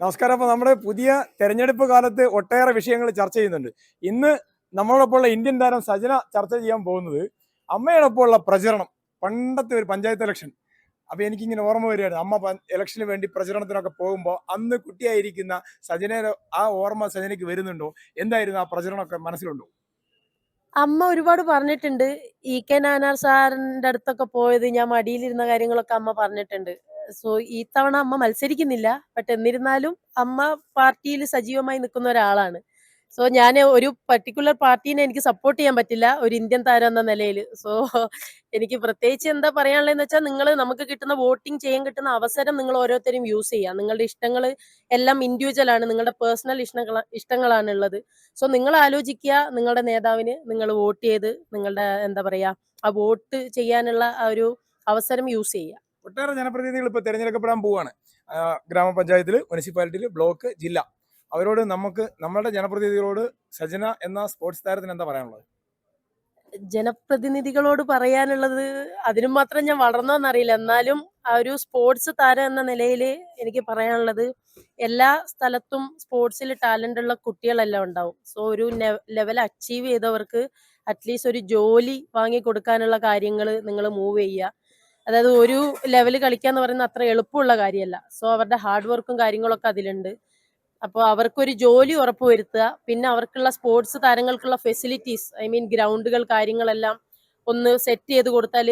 നമസ്കാരം. അപ്പോൾ നമ്മുടെ പുതിയ തെരഞ്ഞെടുപ്പ് കാലത്ത് ഒട്ടേറെ വിഷയങ്ങൾ ചർച്ച ചെയ്യുന്നുണ്ട്. ഇന്ന് നമ്മളോടൊപ്പമുള്ള ഇന്ത്യൻ താരം സജന ചർച്ച ചെയ്യാൻ പോകുന്നത് അമ്മയോടൊപ്പമുള്ള പ്രചരണം. പണ്ടത്തെ ഒരു പഞ്ചായത്ത് ഇലക്ഷൻ അപ്പൊ എനിക്കിങ്ങനെ ഓർമ്മ വരികയാണ് അമ്മ ഇലക്ഷന് വേണ്ടി പ്രചരണത്തിനൊക്കെ പോകുമ്പോൾ അന്ന് കുട്ടിയായിരിക്കുന്ന സജനയുടെ ആ ഓർമ്മ സജനയ്ക്ക് വരുന്നുണ്ടോ? എന്തായിരുന്നു ആ പ്രചരണമൊക്കെ മനസ്സിലുണ്ടോ? അമ്മ ഒരുപാട് പറഞ്ഞിട്ടുണ്ട്. ഇ കെ നാനാർ സാറിന്റെ അടുത്തൊക്കെ പോയത് ഞാൻ മടിയിലിരുന്ന കാര്യങ്ങളൊക്കെ അമ്മ പറഞ്ഞിട്ടുണ്ട്. സോ ഈ തവണ അമ്മ മത്സരിക്കുന്നില്ല. ബട്ട് എന്നിരുന്നാലും അമ്മ പാർട്ടിയിൽ സജീവമായി നിൽക്കുന്ന ഒരാളാണ്. സോ ഞാൻ ഒരു പർട്ടിക്കുലർ പാർട്ടീനെ എനിക്ക് സപ്പോർട്ട് ചെയ്യാൻ പറ്റില്ല. ഒരു ഇന്ത്യൻ താരം എന്ന നിലയിൽ സോ എനിക്ക് പ്രത്യേകിച്ച് എന്താ പറയാനുള്ളതെന്ന് വെച്ചാൽ നിങ്ങൾ നമുക്ക് കിട്ടുന്ന വോട്ടിംഗ് ചെയ്യാൻ കിട്ടുന്ന അവസരം നിങ്ങൾ ഓരോരുത്തരും യൂസ് ചെയ്യുക. നിങ്ങളുടെ ഇഷ്ടങ്ങൾ എല്ലാം ഇൻഡിവിജ്വൽ ആണ്. നിങ്ങളുടെ പേഴ്സണൽ ഇഷ്ടങ്ങൾ ഇഷ്ടങ്ങളാണ് ഉള്ളത് സോ നിങ്ങൾ ആലോചിക്കുക നിങ്ങളുടെ നേതാവിന് നിങ്ങൾ വോട്ട് ചെയ്ത് നിങ്ങളുടെ എന്താ പറയാ ആ വോട്ട് ചെയ്യാനുള്ള ആ ഒരു അവസരം യൂസ് ചെയ്യുക. ഒട്ടേറെ ജനപ്രതിനിധികൾ ഇപ്പോൾ തിരഞ്ഞെടുക്കപ്പെടാൻ പോവുകയാണ് ഗ്രാമപഞ്ചായത്തിൽ മുനിസിപ്പാലിറ്റിയിൽ ബ്ലോക്ക് ജില്ല. അവരോട് നമുക്ക് നമ്മുടെ ജനപ്രതിനിധികളോട് സജന എന്ന സ്പോർട്സ് താരത്തിന് എന്താ പറയാനുള്ളത്? ജനപ്രതിനിധികളോട് പറയാനുള്ളത് അതിനും മാത്രം ഞാൻ വളർന്നോന്നറിയില്ല. എന്നാലും ആ ഒരു സ്പോർട്സ് താരം എന്ന നിലയിൽ എനിക്ക് പറയാനുള്ളത് എല്ലാ സ്ഥലത്തും സ്പോർട്സിൽ ടാലന്റ് ഉള്ള കുട്ടികളെല്ലാം ഉണ്ടാവും. സോ ഒരു ലെവൽ അച്ചീവ് ചെയ്തവർക്ക് അറ്റ്ലീസ്റ്റ് ഒരു ജോലി വാങ്ങി കൊടുക്കാനുള്ള കാര്യങ്ങൾ നിങ്ങൾ മൂവ് ചെയ്യുക. അതായത് ഒരു ലെവൽ കളിക്കുക എന്ന് പറയുന്നത് അത്ര എളുപ്പമുള്ള കാര്യമല്ല. സോ അവരുടെ ഹാർഡ് വർക്കും കാര്യങ്ങളൊക്കെ അതിലുണ്ട്. അപ്പോൾ അവർക്കൊരു ജോലി ഉറപ്പുവരുത്തുക. പിന്നെ അവർക്കുള്ള സ്പോർട്സ് താരങ്ങൾക്കുള്ള ഫെസിലിറ്റീസ് ഐ മീൻ ഗ്രൗണ്ടുകൾ കാര്യങ്ങളെല്ലാം ഒന്ന് സെറ്റ് ചെയ്ത് കൊടുത്താൽ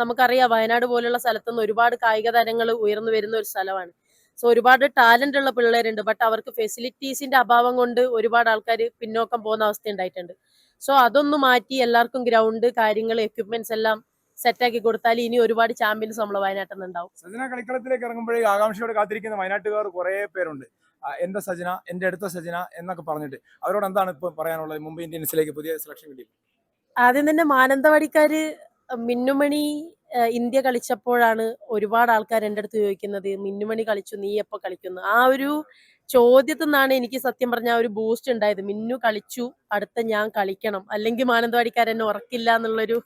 നമുക്കറിയാം വയനാട് പോലുള്ള സ്ഥലത്തുനിന്ന് ഒരുപാട് കായിക താരങ്ങൾ ഉയർന്നു വരുന്ന ഒരു സ്ഥലമാണ്. സോ ഒരുപാട് ടാലന്റ് ഉള്ള പിള്ളേരുണ്ട്. ബട്ട് അവർക്ക് ഫെസിലിറ്റീസിന്റെ അഭാവം കൊണ്ട് ഒരുപാട് ആൾക്കാർ പിന്നോക്കം പോകുന്ന അവസ്ഥ ഉണ്ടായിട്ടുണ്ട്. സോ അതൊന്ന് മാറ്റി എല്ലാവർക്കും ഗ്രൗണ്ട് കാര്യങ്ങൾ എക്യുപ്മെന്റ്സ് എല്ലാം സെറ്റാക്കി കൊടുത്താൽ ഇനി ഒരുപാട് ചാമ്പ്യൻസ് നമ്മളെ വയനാട്ടിൽ ഉണ്ടാവും. സജന കളിക്കളത്തിലേക്ക് ഇറങ്ങുമ്പോഴേ ആകാംക്ഷയോടെ കാത്തിരിക്കുന്ന വയനാട്ടുകാർ കുറേ പേരുണ്ട്. എന്റെ സജന എന്റെ അടുത്ത സജന എന്നൊക്കെ പറഞ്ഞിട്ട് അവരോട് എന്താണ് ഇപ്പൊ പറയാനുള്ളത്? മുംബൈ ഇന്ത്യൻസിലേക്ക് പുതിയ സെലക്ഷൻ കിട്ടി ആദ്യം തന്നെ മാനന്തവാടിക്കാര് മിന്നുമണി ഇന്ത്യ കളിച്ചപ്പോഴാണ് ഒരുപാട് ആൾക്കാർ എന്റെ അടുത്ത് ചോദിക്കുന്നത് മിന്നുമണി കളിച്ചു നീ എപ്പൊ കളിക്കുന്നു? ആ ഒരു ചോദ്യത്തിൽ നിന്നാണ് എനിക്ക് സത്യം പറഞ്ഞ ഒരു ബൂസ്റ്റ് ഉണ്ടായത്. മിന്നു കളിച്ചു അടുത്ത ഞാൻ കളിക്കണം. അല്ലെങ്കിൽ മാനന്തവാടിക്കാരെന്നെ ഉറക്കില്ല എന്നുള്ളൊരു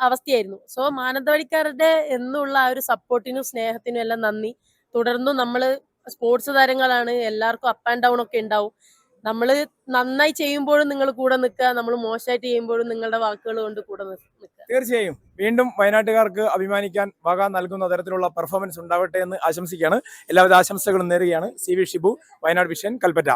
അവസ്ഥയായിരുന്നു. സോ മാനന്തവാടിക്കാരുടെ എന്നുള്ള ആ ഒരു സപ്പോർട്ടിനും സ്നേഹത്തിനും എല്ലാം നന്ദി. തുടർന്നും നമ്മൾ സ്പോർട്സ് താരങ്ങളാണ്. എല്ലാവർക്കും അപ്പ് ആൻഡ് ഡൗൺ ഒക്കെ ഉണ്ടാവും. നമ്മൾ നന്നായി ചെയ്യുമ്പോഴും നിങ്ങൾ കൂടെ നിൽക്കുക. നമ്മൾ മോശമായിട്ട് ചെയ്യുമ്പോഴും നിങ്ങളുടെ വാക്കുകൾ കൊണ്ട് കൂടെ നിൽക്കുക. തീർച്ചയായും. വീണ്ടും വയനാട്ടുകാർക്ക് അഭിമാനിക്കാൻ വക നൽകുന്ന തരത്തിലുള്ള പെർഫോമൻസ് ഉണ്ടാവട്ടെ എന്ന് ആശംസിക്കുകയാണ്. എല്ലാവിധ ആശംസകളും നേരുകയാണ് C V Shibu Wayanad vision Kalpetta.